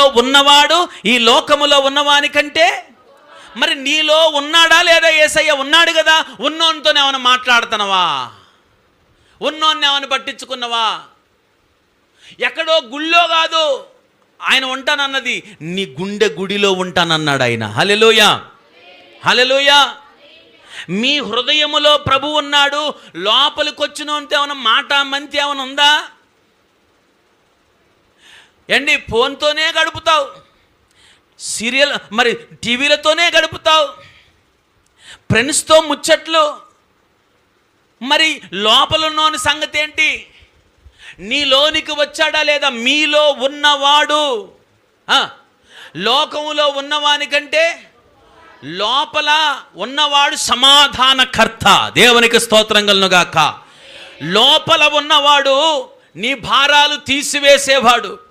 నీలో ఉన్నవాడు ఈ లోకములో ఉన్నవానికంటే మరి నీలో ఉన్నాడా లేదా ఏసయ్య? ఉన్నాడు కదా. ఉన్నోనితో ఏమైనా మాట్లాడుతున్నావా? ఉన్నోన్ని ఏమైనా పట్టించుకున్నావా? ఎక్కడో గుళ్ళో కాదు. ఆయన ఉంటానన్నది. నీ గుండె గుడిలో ఉంటానన్నాడు ఆయన. హలెలోయ హలెలోయ మీ హృదయములో ప్రభు ఉన్నాడు. లోపలికొచ్చినంత ఏమైనా మాట మంచి ఏమైనా ఉందా? ఏండి ఫోన్తోనే గడుపుతావు? సీరియల్ మరి టీవీలతోనే గడుపుతావు? ఫ్రెండ్స్తో ముచ్చట్లు? మరి లోపల ఉన్నోని సంగతి ఏంటి నీలోనికి వచ్చాడా లేదా? మీలో ఉన్నవాడు. లోకంలో లోకములో ఉన్నవానికంటే లోపల ఉన్నవాడు సమాధానకర్త. దేవునికి స్తోత్రంగలను కలుగుగాక లోపల ఉన్నవాడు నీ భారాలు తీసివేసేవాడు.